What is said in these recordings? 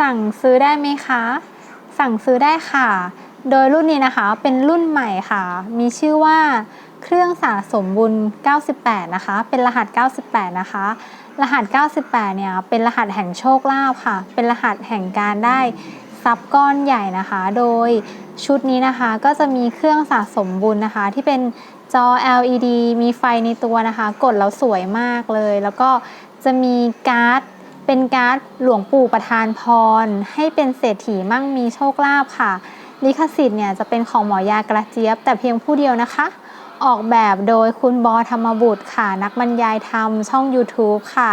สั่งซื้อได้ไหมคะ สั่งซื้อได้ค่ะ โดยรุ่นนี้นะคะเป็นรุ่นใหม่ค่ะ มีชื่อว่าเครื่องสะสมบุญ 98 นะคะ เป็นรหัส 98 นะคะ รหัส 98 เนี่ย เป็นรหัสแห่งโชคลาภค่ะ เป็นรหัสแห่งการได้ทรัพย์ก้อนใหญ่นะคะ โดยชุดนี้นะคะ ก็จะมีเครื่องสะสมบุญนะคะ ที่เป็นจอ LED มีไฟในตัวนะคะ กดแล้วสวยมากเลย แล้วก็จะมีการ์ด เป็นการ์ดหลวงปู่ประทานพร ให้เป็นเศรษฐีมั่งมีโชคลาภค่ะ ลิขสิทธิ์เนี่ยจะเป็นของหมอยากระเจี๊ยบ แต่เพียงผู้เดียวนะคะ ออกแบบโดยคุณบอธรรมบุตรค่ะ นักบรรยายธรรมช่อง YouTube ค่ะ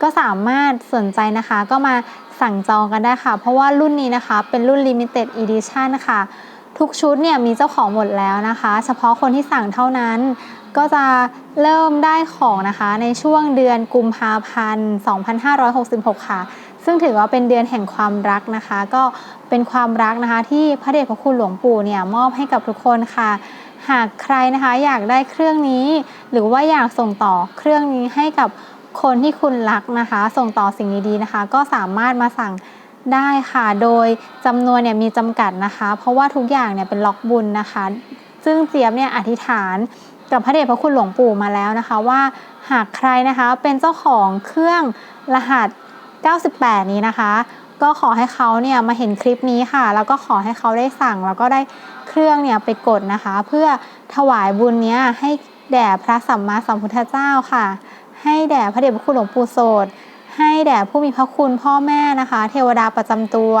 ก็สามารถสนใจนะคะก็มาสั่งจองกันได้ค่ะ เพราะว่ารุ่นนี้นะคะเป็นรุ่น Limited Edition ค่ะ ทุกชุดเนี่ยมีเจ้าของหมดแล้วนะคะ เฉพาะคนที่สั่งเท่านั้น ก็จะเริ่มได้ของนะคะในช่วงเดือนกุมภาพันธ์ 2566 ค่ะ ซึ่งถือว่าเป็นเดือนแห่งความรักนะคะ ก็เป็นความรักนะคะที่พระเดชพระคุณหลวงปู่เนี่ยมอบให้กับทุกคนค่ะ หากใครนะคะอยากได้เครื่องนี้ หรือว่าอยากส่งต่อเครื่องนี้ให้กับคนที่คุณรักนะคะ ส่งต่อสิ่งดีๆนะคะ ก็สามารถมาสั่งได้ค่ะ โดยจำนวนเนี่ยมีจำกัดนะคะ เพราะว่าทุกอย่างเนี่ยเป็นล็อกบุญนะคะ ซึ่งเจี๊ยบเนี่ยอธิษฐาน กับพระเดชพระคุณหลวงปู่มาแล้วนะคะว่าหากใครนะคะเป็นเจ้าของเครื่องรหัส 98 นี้นะคะ ก็ขอให้เขาเนี่ยมาเห็นคลิปนี้ค่ะ แล้วก็ขอให้เขาได้สั่ง แล้วก็ได้เครื่องเนี่ยไปกดนะคะ เพื่อถวายบุญเนี้ยให้แด่พระสัมมาสัมพุทธเจ้าค่ะ ให้แด่พระเดชพระคุณหลวงปู่โสดให้แด่ผู้มีพระคุณพ่อแม่นะคะ เทวดาประจำตัว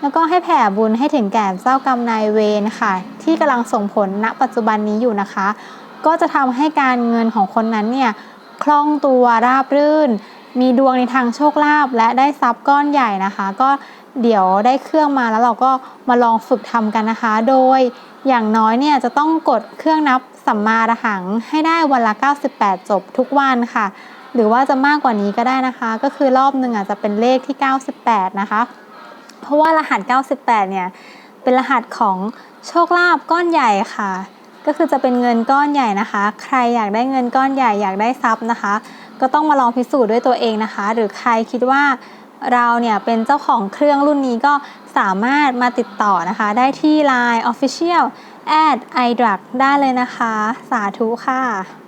แล้วก็ให้แผ่บุญให้ถึงแก่เจ้ากรรมนายเวรค่ะ ที่กำลังส่งผลณปัจจุบันนี้อยู่นะคะ ก็จะทำให้การเงินของคนนั้นเนี่ยคล่องตัวราบรื่น มีดวงในทางโชคลาภและได้ทรัพย์ก้อนใหญ่นะคะ ก็เดี๋ยวได้เครื่องมาแล้วเราก็มาลองฝึกทำกันนะคะ โดยอย่างน้อยเนี่ยจะต้องกดเครื่องนับสัมมาระหังให้ได้วันละ 98 จบทุกวันค่ะ หรือว่าจะมากกว่านี้ก็ได้นะคะ ก็คือรอบหนึ่งอาจจะเป็นเลขที่ 98 นะคะ เพราะว่ารหัส 98 เนี่ยเป็นรหัสของโชคลาภก้อนใหญ่ค่ะ ก็คือจะเป็นเงินก้อนใหญ่นะคะ ใครอยากได้เงินก้อนใหญ่อยากได้ทรัพย์นะคะ ก็ต้องมาลองพิสูจน์ด้วยตัวเองนะคะ หรือใครคิดว่าเราเนี่ยเป็นเจ้าของเครื่องรุ่นนี้ก็สามารถมาติดต่อนะคะ ได้ที่ Line Official at i d r u g ได้เลยนะคะ สาธุค่ะ